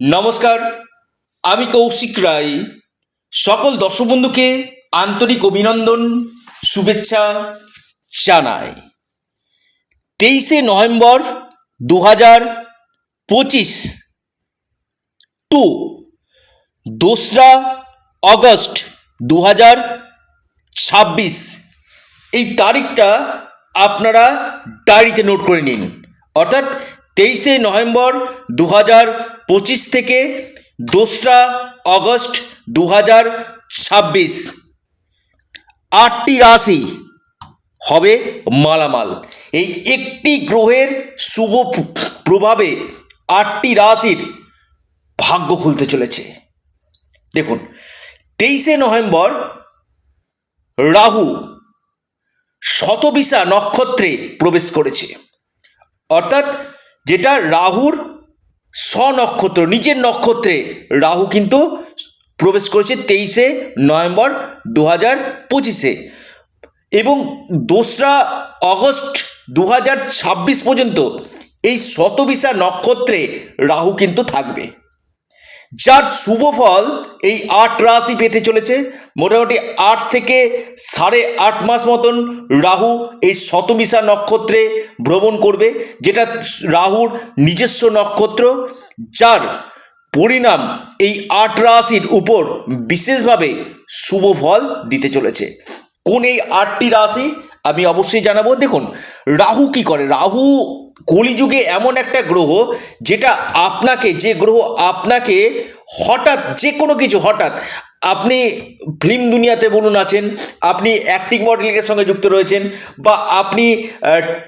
নমস্কার, আমি কৌশিক রায়। সকল দর্শক বন্ধুকে আন্তরিক অভিনন্দন, শুভেচ্ছা জানাই। তেইশে নভেম্বর দু হাজার পঁচিশ টু দোসরা অগস্ট দু হাজার ছাব্বিশ। এই তারিখটা আপনারা ডায়েরিতে নোট করে নিন। অর্থাৎ তেইশে নভেম্বর দু হাজার পঁচিশ থেকে দোসরা অগস্ট দু হাজার ছাব্বিশ। আটটি রাশি হবে মালামাল। এই একটি গ্রহের শুভ প্র- প্রভাবে আটটি রাশির ভাগ্য খুলতে চলেছে। দেখুন, তেইশে নভেম্বর রাহু শতবিশা নক্ষত্রে প্রবেশ করেছে। অর্থাৎ যেটা রাহুর স্বনক্ষত্র, নিজের নক্ষত্রে রাহু কিন্তু প্রবেশ করেছে তেইশে নভেম্বর দু হাজার পঁচিশে। এবং দোসরা অগস্ট দু হাজার ছাব্বিশ পর্যন্ত এই শতবিশা নক্ষত্রে রাহু কিন্তু থাকবে। যার শুভ ফল এই আট রাশি পেতে চলেছে মোটামুটি আট থেকে সাড়ে আট মাস মতন রাহু এই শতবিশা নক্ষত্রে ভ্রমণ করবে, যেটা রাহুর নিজস্ব নক্ষত্র, যার পরিণাম এই আট রাশির উপর বিশেষভাবে শুভ ফল দিতে চলেছে। কোন এই আটটি রাশি আমি অবশ্যই জানাব। দেখুন, রাহু কি করে? রাহু কলিযুগে এমন একটা গ্রহ, যেটা আপনাকে, যে গ্রহ আপনাকে হঠাৎ, যে কোনো কিছু হঠাৎ আপনি ফিল্ম দুনিয়াতে বলুন আছেন, আপনি অ্যাক্টিং মডেলিংয়ের সঙ্গে যুক্ত রয়েছেন, বা আপনি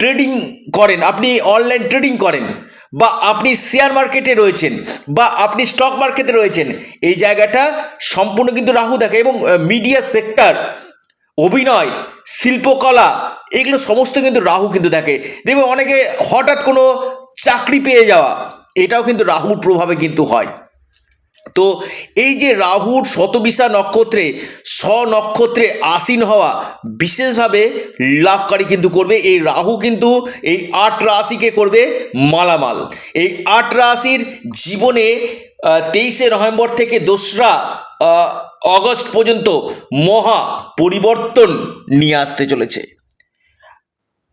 ট্রেডিং করেন, আপনি অনলাইন ট্রেডিং করেন, বা আপনি শেয়ার মার্কেটে রয়েছেন, বা আপনি স্টক মার্কেটে রয়েছেন, এই জায়গাটা সম্পূর্ণ কিন্তু রাহু দেখে এবং মিডিয়া সেক্টর অভিনয়, শিল্পকলা, এগুলো সমস্ত কিন্তু রাহু কিন্তু দেখে। দেখবে অনেকে হঠাৎ কোনো চাকরি পেয়ে যাওয়া, এটাও কিন্তু রাহুর প্রভাবে কিন্তু হয়। তো এই যে রাহুর শতবিশা নক্ষত্রে স নক্ষত্রে আসীন হওয়া বিশেষভাবে লাভকারী কিন্তু করবে। এই রাহু কিন্তু এই আট রাশিকে করবে মালামাল। এই আট রাশির জীবনে তেইশে নভেম্বর থেকে দোসরা অগস্ট পর্যন্ত মহা পরিবর্তন নিয়ে আসতে চলেছে।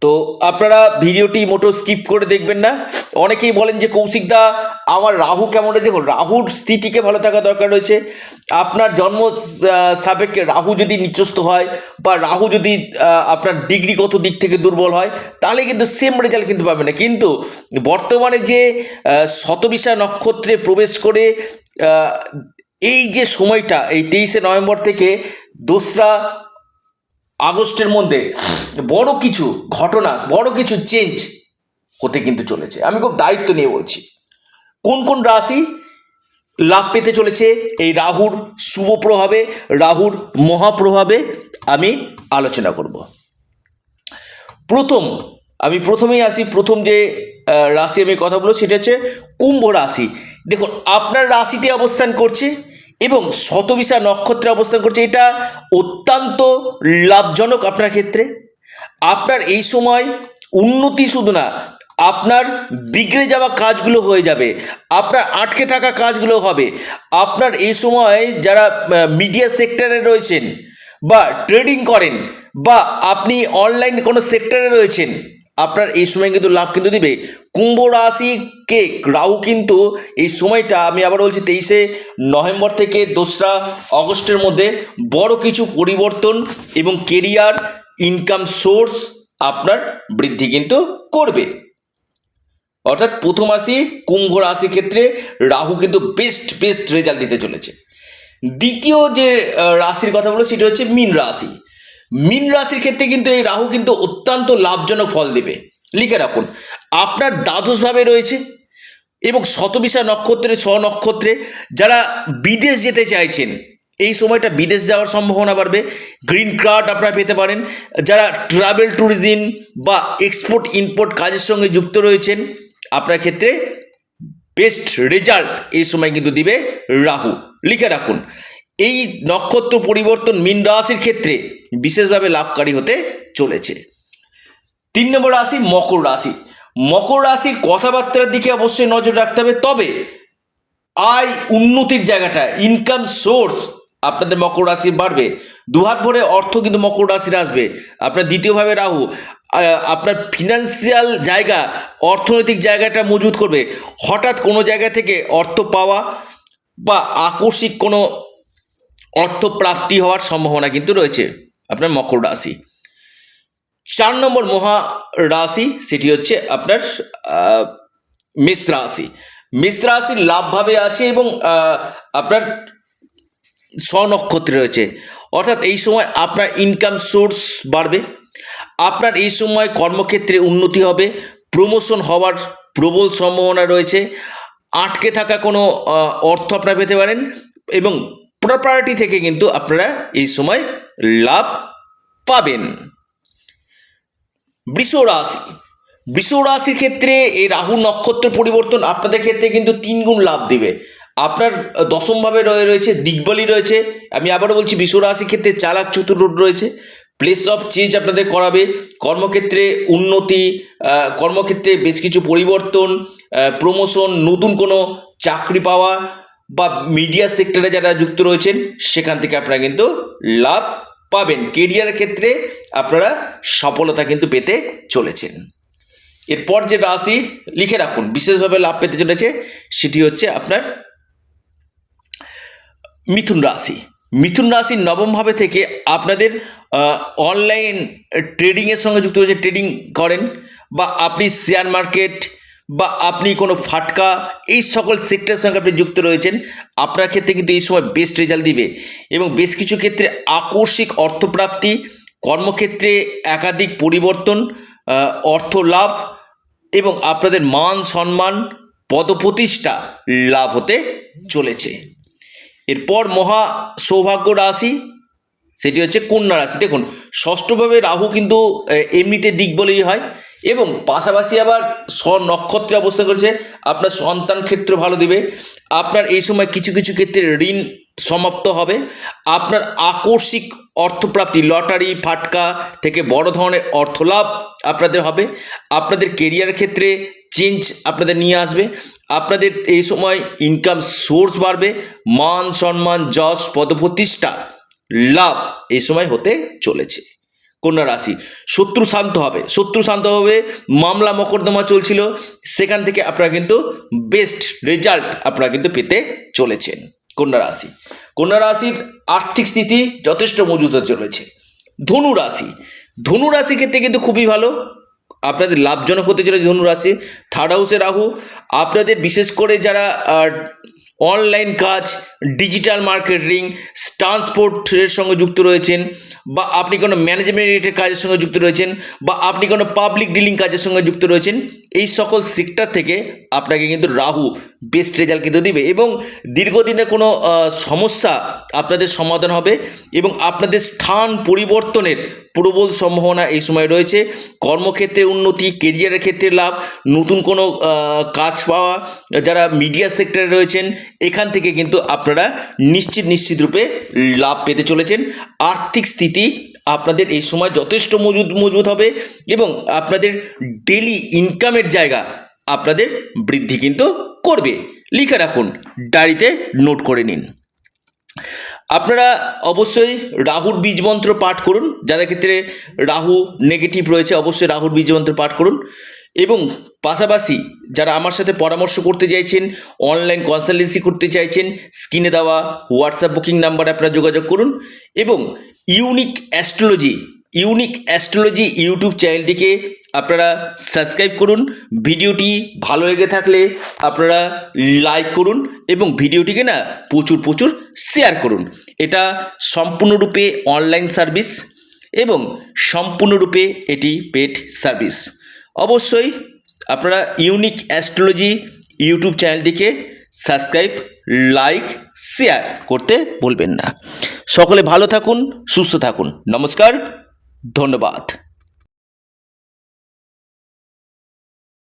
তো আপনারা ভিডিওটি মোটো স্কিপ করে দেখবেন না। অনেকেই বলেন যে কৌশিকদা আমার রাহু কেমন রয়েছে? দেখুন, রাহুর স্থিতিকে ভালো থাকা দরকার রয়েছে। আপনার জন্ম সাপেক্ষে রাহু যদি নিচস্থ হয় বা রাহু যদি আপনার ডিগ্রিগত দিক থেকে দুর্বল হয়, তাহলে কিন্তু সেম রেজাল্ট কিন্তু পাবে না। কিন্তু বর্তমানে যে শতবিশা নক্ষত্রে প্রবেশ করে এই যে সময়টা, এই তেইশে নভেম্বর থেকে দোসরা আগস্টের মধ্যে বড় কিছু ঘটনা, বড় কিছু চেঞ্জ হতে কিন্তু চলেছে। আমি খুব দায়িত্ব নিয়ে বলছি। কোন কোন রাশি লাভ পেতে চলেছে? এই রাহুর শুভ প্রভাবে, রাহুর মহাপ্রভাবে আমি আলোচনা করব। প্রথম, আমি প্রথমেই আসি, প্রথম যে রাশি আমি কথা বলব সেটা হচ্ছে কুম্ভ রাশি। দেখুন, আপনার রাশিতে অবস্থান করছে এবং শতবিশা নক্ষত্রে অবস্থান করছে, এটা অত্যন্ত লাভজনক আপনার ক্ষেত্রে। আপনার এই সময় উন্নতি শুধু না, আপনার বিগড়ে যাওয়া কাজগুলো হয়ে যাবে, আপনার আটকে থাকা কাজগুলো হবে। আপনার এই সময় যারা মিডিয়া সেক্টরে রয়েছেন বা ট্রেডিং করেন বা আপনি অনলাইন কোনো সেক্টরে রয়েছেন আপনার এই সময় কিন্তু লাভ কিন্তু দিবে। কুম্ভ রাশিকে রাহু কিন্তু এই সময়টা আমি আবার বলছি তেইশে নভেম্বর থেকে দোসরা অগস্টের মধ্যে বড় কিছু পরিবর্তন এবং কেরিয়ার ইনকাম সোর্স আপনার বৃদ্ধি কিন্তু করবে। অর্থাৎ প্রথম আসি কুম্ভ রাশির ক্ষেত্রে রাহু কিন্তু বেস্ট বেস্ট রেজাল্ট দিতে চলেছে। দ্বিতীয় যে রাশির কথা বলো সেটা হচ্ছে মীন রাশি। মীন রাশির ক্ষেত্রে কিন্তু এই রাহু কিন্তু অত্যন্ত লাভজনক ফল দেবে। লিখে রাখুন, আপনার দ্বাদশভাবে রয়েছে এবং শতবিশা নক্ষত্রে, ছ নক্ষত্রে যারা বিদেশ যেতে চাইছেন, এই সময়টা বিদেশ যাওয়ার সম্ভাবনা বাড়বে। গ্রিন কার্ড আপনারা পেতে পারেন। যারা ট্রাভেল, ট্যুরিজম বা এক্সপোর্ট, ইম্পোর্ট কাজের সঙ্গে যুক্ত রয়েছেন, আপনার ক্ষেত্রে বেস্ট রেজাল্ট এই সময় কিন্তু দিবে রাহু। লিখে রাখুন এই নক্ষত্র পরিবর্তন মীন রাশির ক্ষেত্রে বিশেষভাবে লাভকারী হতে চলেছে। তিন নম্বর রাশি মকর রাশি। মকর রাশির কথাবার্তার দিকে অবশ্যই নজর রাখতে হবে, তবে আয় উন্নতির জায়গাটা ইনকাম সোর্স আপনাদের মকর রাশি বাড়বে। দুহাত ভরে অর্থ কিন্তু মকর রাশির আসবে। আপনার দ্বিতীয়ভাবে রাহু আপনার ফিনান্সিয়াল জায়গা, অর্থনৈতিক জায়গাটা মজুত করবে। হঠাৎ কোনো জায়গা থেকে অর্থ পাওয়া বা আকস্মিক কোনো অর্থ প্রাপ্তি হওয়ার সম্ভাবনা কিন্তু রয়েছে আপনার মকর রাশি। চার নম্বর মহা রাশি সেটি হচ্ছে আপনার মেষ রাশি। মেষ রাশি লাভভাবে আছে এবং আপনার স্বনক্ষত্রে রয়েছে। অর্থাৎ এই সময় আপনার ইনকাম সোর্স বাড়বে, আপনার এই সময় কর্মক্ষেত্রে উন্নতি হবে প্রমোশন হওয়ার প্রবল সম্ভাবনা রয়েছে, আটকে থাকা কোনো অর্থ আপনারা পেতে পারেন এবং প্রপার্টি থেকে কিন্তু আপনারা এই সময় লাভ পাবেন। বৃষ রাশি। বৃষ রাশির ক্ষেত্রে এই রাহু নক্ষত্র পরিবর্তন আপনাদের ক্ষেত্রে কিন্তু তিন গুণ লাভ দেবে। আপনার দশমভাবে রয়ে রয়েছে, দিগ্বলি রয়েছে। আমি আবারও বলছি, বৃষ রাশির ক্ষেত্রে চালাক চতুর রয়েছে। প্লেস অফ চেঞ্জ আপনাদের করাবে। কর্মক্ষেত্রে উন্নতি কর্মক্ষেত্রে বেশ কিছু পরিবর্তন প্রমোশন নতুন কোনো চাকরি পাওয়া বা মিডিয়া সেক্টরে যারা যুক্ত রয়েছেন, সেখান থেকে আপনারা কিন্তু লাভ পাবেন। কেরিয়ারের ক্ষেত্রে আপনারা সফলতা কিন্তু পেতে চলেছেন। এরপর যে রাশি, লিখে রাখুন, বিশেষভাবে লাভ পেতে চলেছে, সেটি হচ্ছে আপনার মিথুন রাশি। মিথুন রাশির নবমভাবে থেকে আপনাদের অনলাইন ট্রেডিংয়ের সঙ্গে যুক্ত হয়েছে ট্রেডিং করেন, বা আপনি শেয়ার মার্কেট বা আপনি কোনো ফাটকা, এই সকল সেক্টরের সঙ্গে আপনি যুক্ত রয়েছেন, আপনার ক্ষেত্রে কিন্তু এই সময় বেস্ট রেজাল্ট দিবে। এবং বেশ কিছু ক্ষেত্রে আকস্মিক অর্থপ্রাপ্তি, কর্মক্ষেত্রে একাধিক পরিবর্তন অর্থ লাভ এবং আপনাদের মান সম্মান, পদপ্রতিষ্ঠা লাভ হতে চলেছে। এরপর মহা সৌভাগ্য রাশি, সেটি হচ্ছে কন্যা রাশি। দেখুন, ষষ্ঠভাবে রাহু কিন্তু এমনিতে দিক বলেই হয়। এবং পাশাপাশি আবার নক্ষত্রে অবস্থান করেছে। আপনার সন্তান ক্ষেত্র ভালো দিবে। আপনার এই সময় কিছু কিছু ক্ষেত্রে ঋণ সমাপ্ত হবে। আপনার আকস্মিক অর্থপ্রাপ্তি, লটারি, ফাটকা থেকে বড় ধরনের অর্থলাভ আপনাদের হবে। আপনাদের কেরিয়ার ক্ষেত্রে চেঞ্জ আপনাদের নিয়ে আসবে। আপনাদের এই সময় ইনকাম সোর্স বাড়বে। মান, সম্মান, যশ, পদপ্রতিষ্ঠা, লাভ এই সময় হতে চলেছে। কন্যা রাশি। শত্রু শান্ত হবে। শত্রু শান্ত হবে, মামলা মকদ্দমা চলছিল, সেখান থেকে আপনারা কিন্তু বেস্ট রেজাল্ট আপনারা কিন্তু পেতে চলেছেন কন্যা রাশি। কন্যা রাশির আর্থিক স্থিতি যথেষ্ট মজুত চলেছে। ধনু রাশি। ধনু রাশি ক্ষেত্রে কিন্তু খুবই ভালো। আপনাদের লাভজনক হতে চলেছে ধনু রাশি। থার্ড হাউসে রাহু। আপনাদের বিশেষ করে যারা অনলাইন কাজ, ডিজিটাল মার্কেটিং ট্রান্সপোর্টের সঙ্গে যুক্ত রয়েছেন, বা আপনি কোনো ম্যানেজমেন্ট রিলেটেড কাজের সঙ্গে যুক্ত রয়েছেন, বা আপনি কোনো পাবলিক ডিলিং কাজের সঙ্গে যুক্ত রয়েছেন এই সকল সেক্টর থেকে আপনাকে কিন্তু রাহু বেস্ট রেজাল্ট কিন্তু দিবে এবং দীর্ঘদিনে কোনো সমস্যা আপনাদের সমাধান হবে এবং আপনাদের স্থান পরিবর্তনের প্রবল সম্ভাবনা এই সময় রয়েছে। কর্মক্ষেত্রে উন্নতি কেরিয়ারের ক্ষেত্রে লাভ, নতুন কোনো কাজ পাওয়া, যারা মিডিয়া সেক্টরে রয়েছেন, এখান থেকে কিন্তু আপনারা নিশ্চিত নিশ্চিত রূপে লাভ পেতে চলেছেন। আর্থিক স্থিতি আপনাদের এই সময় যথেষ্ট মজুদ মজবুত হবে এবং আপনাদের ডেলি ইনকামের জায়গা আপনাদের বৃদ্ধি কিন্তু করবে। লিখে রাখুন, ডায়েরিতে নোট করে নিন। আপনারা অবশ্যই রাহুর বীজমন্ত্র পাঠ করুন। যাদের ক্ষেত্রে রাহু নেগেটিভ রয়েছে, অবশ্যই রাহুর বীজমন্ত্র পাঠ করুন। এবং পাশাপাশি যারা আমার সাথে পরামর্শ করতে চাইছেন অনলাইন কনসালটেন্সি করতে চাইছেন স্ক্রিনে দেওয়া হোয়াটসঅ্যাপ বুকিং নাম্বারে আপনারা যোগাযোগ করুন। এবং unique astrology unique astrology YouTube চ্যানেলটিকে আপনারা সাবস্ক্রাইব করুন, ভিডিওটি ভালো লেগে থাকলে আপনারা লাইক করুন এবং ভিডিওটিকে না প্রচুর প্রচুর শেয়ার করুন। এটা সম্পূর্ণরূপে অনলাইন সার্ভিস এবং সম্পূর্ণরূপে এটি পেড সার্ভিস অবশ্যই আপনারা ইউনিক অ্যাস্ট্রোলজি ইউটিউব চ্যানেলটিকে সাবস্ক্রাইব লাইক শেয়ার করতে ভুলবেন না। সকলে ভালো থাকুন, সুস্থ থাকুন। নমস্কার, ধন্যবাদ।